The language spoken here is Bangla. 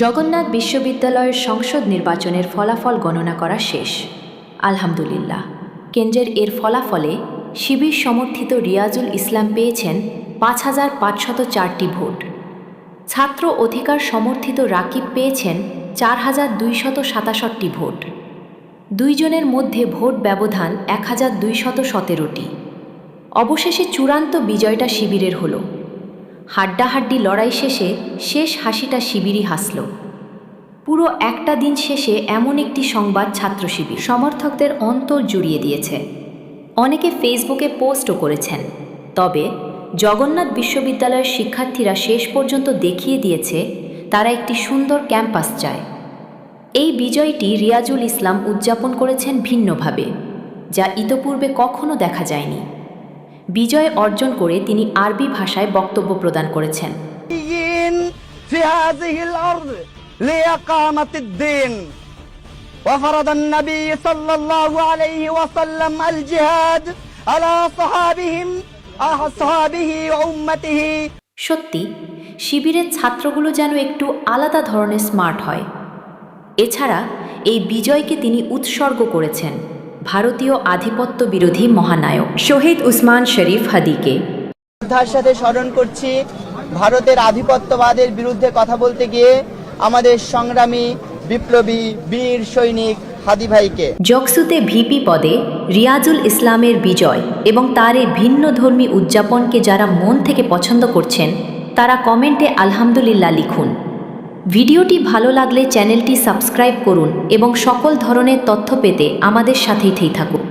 জগন্নাথ বিশ্ববিদ্যালয়ের সংসদ নির্বাচনের ফলাফল গণনা করা শেষ। আলহামদুলিল্লাহ। কেন্দ্রের এর ফলাফলে শিবির সমর্থিত রিয়াজুল ইসলাম পেয়েছেন পাঁচ হাজার পাঁচশত চারটি ভোট। ছাত্র অধিকার সমর্থিত রাকিব পেয়েছেন চার হাজার দুইশত সাতাষট্টি ভোট। দুইজনের মধ্যে ভোট ব্যবধান এক হাজার দুইশত সতেরোটি। অবশেষে চূড়ান্ত বিজয়টা শিবিরের হলো। হাড্ডাহাড্ডি লড়াই শেষে শেষ হাসিটা শিবিরই হাসল। পুরো একটা দিন শেষে এমন একটি সংবাদ ছাত্র শিবির। সমর্থকদের অন্তর জুড়িয়ে দিয়েছে। অনেকে ফেসবুকে পোস্টও করেছেন। তবে জগন্নাথ বিশ্ববিদ্যালয়ের শিক্ষার্থীরা শেষ পর্যন্ত দেখিয়ে দিয়েছে, তারা একটি সুন্দর ক্যাম্পাস চায়। এই বিজয়টি রিয়াজুল ইসলাম উদযাপন করেছেন ভিন্নভাবে, যা ইতপূর্বে কখনো দেখা যায়নি। বিজয় অর্জন করে তিনি আরবি ভাষায় বক্তব্য প্রদান করেছেন الدين في هذه الأرض لإقامة الدين وفرض النبي صلى الله عليه وسلم الجهاد على صحابهم أصحابه وأمته সত্যি শিবিরের ছাত্রগুলো যেন একটু আলাদা ধরনের স্মার্ট হয় এছাড়া এই বিজয়কে তিনি উৎসর্গ করেছেন ভারতীয় আধিপত্য বিরোধী মহানায়ক শহীদ উসমান শরীফ হাদিকে। শ্রদ্ধার সাথে স্মরণ করছি ভারতের আধিপত্যবাদের বিরুদ্ধে কথা বলতে গিয়ে আমাদের সংগ্রামী বিপ্লবী বীর সৈনিক হাদি ভাইকে। জকসুতে ভিপি পদে রিয়াজুল ইসলামের বিজয় এবং তার এই ভিন্ন ধর্মী উদযাপনকে যারা মন থেকে পছন্দ করছেন তারা কমেন্টে আলহামদুলিল্লাহ লিখুন। ভিডিওটি ভালো লাগলে চ্যানেলটি সাবস্ক্রাইব করুন এবং সকল ধরনের তথ্য পেতে আমাদের সাথেই থাকুন।